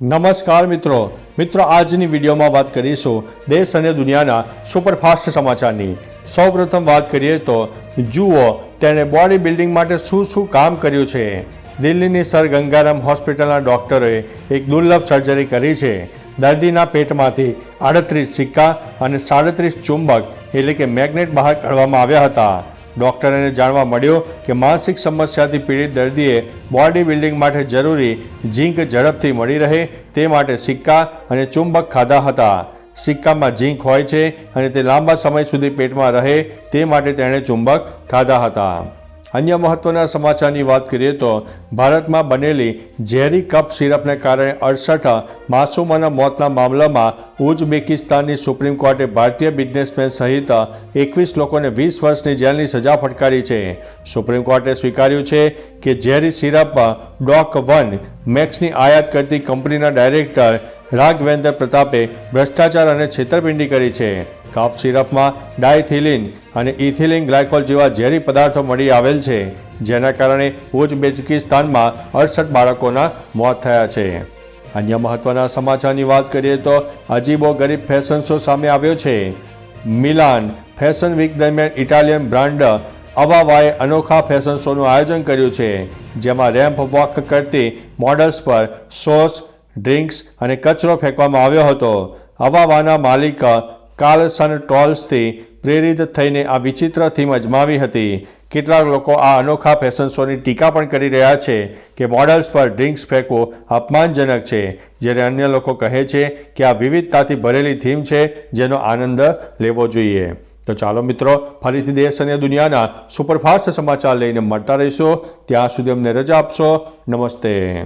નમસ્કાર મિત્રો. મિત્રો, આજની વિડીયોમાં વાત કરીશું દેશ અને દુનિયાના સુપરફાસ્ટ સમાચારની. સૌપ્રથમ વાત કરીએ તો, જુઓ, તેણે બોડી બિલ્ડિંગ માટે શું શું કામ કર્યું છે? દિલ્હીની સર ગંગારામ હોસ્પિટલના ડૉક્ટરોએ એક દુર્લભ સર્જરી કરી છે. દર્દીના પેટમાંથી આડત્રીસ સિક્કા અને સાડત્રીસ ચુંબક, એટલે કે મેગ્નેટ બહાર કાઢવામાં આવ્યા હતા. ડૉક્ટરને જાણવા મળ્યું કે માનસિક સમસ્યાથી પીડિત દર્દીએ બોડી બિલ્ડિંગ માટે જરૂરી ઝીંક ઝડપથી મળી રહે તે માટે સિક્કા અને ચુંબક ખાધા હતા. સિક્કામાં ઝીંક હોય છે અને તે લાંબા સમય સુધી પેટમાં રહે તે માટે તેણે ચુંબક ખાધા હતા. અન્ય મહત્વના સમાચારની વાત કરીએ તો ભારતમાં બનેલી ઝેરી કપ સિરપને કારણે અડસઠ માસૂમોના મોતના મામલામાં ઉઝબેકિસ્તાનની સુપ્રીમ કોર્ટે ભારતીય બિઝનેસમેન સહિત એકવીસ લોકોને વીસ વર્ષની જેલની સજા ફટકારી છે. સુપ્રીમ કોર્ટે સ્વીકાર્યું છે કે ઝેરી સિરપ ડોક વન મેક્સની આયાત કરતી કંપનીના ડાયરેક્ટર રાઘવેન્દ્ર પ્રતાપે ભ્રષ્ટાચાર અને છેતરપિંડી કરી છે. કપ સિરપમાં ડાયથિલિન અને ઇથિલિન ગ્લાયકોલ જેવા ઝેરી પદાર્થો મળી આવેલ છે, જેના કારણે ઉઝબેકિસ્તાનમાં અડસઠ બાળકોના મોત થયા છે. અન્ય મહત્વના સમાચારની વાત કરીએ તો અજીબો ગરીબ ફેશન શો સામે આવ્યો છે. મિલાન ફેશન વીક દરમિયાન ઇટાલિયન બ્રાન્ડ અવાવાએ અનોખા ફેશન શોનું આયોજન કર્યું છે, જેમાં રેમ્પ વોક કરતી મોડલ્સ પર સોસ, ડ્રિંક્સ અને કચરો ફેંકવામાં આવ્યો હતો. અવાવાના માલિક કાર્લસન ટોલ્સથી પ્રેરિત થઈને આ વિચિત્ર થીમ અજમાવી હતી. કેટલાક લોકો આ અનોખા ફેશન શોની ટીકા પણ કરી રહ્યા છે કે મોડલ્સ પર ડ્રિંક્સ ફેંકવો અપમાનજનક છે. જ્યારે અન્ય લોકો કહે છે કે આ વિવિધતાથી ભરેલી થીમ છે, જેનો આનંદ લેવો જોઈએ. તો ચાલો મિત્રો, ફરીથી દેશ અને દુનિયાના સુપરફાસ્ટ સમાચાર લઈને મળતા રહીશું. ત્યાં સુધી અમને રજા આપશો. નમસ્તે.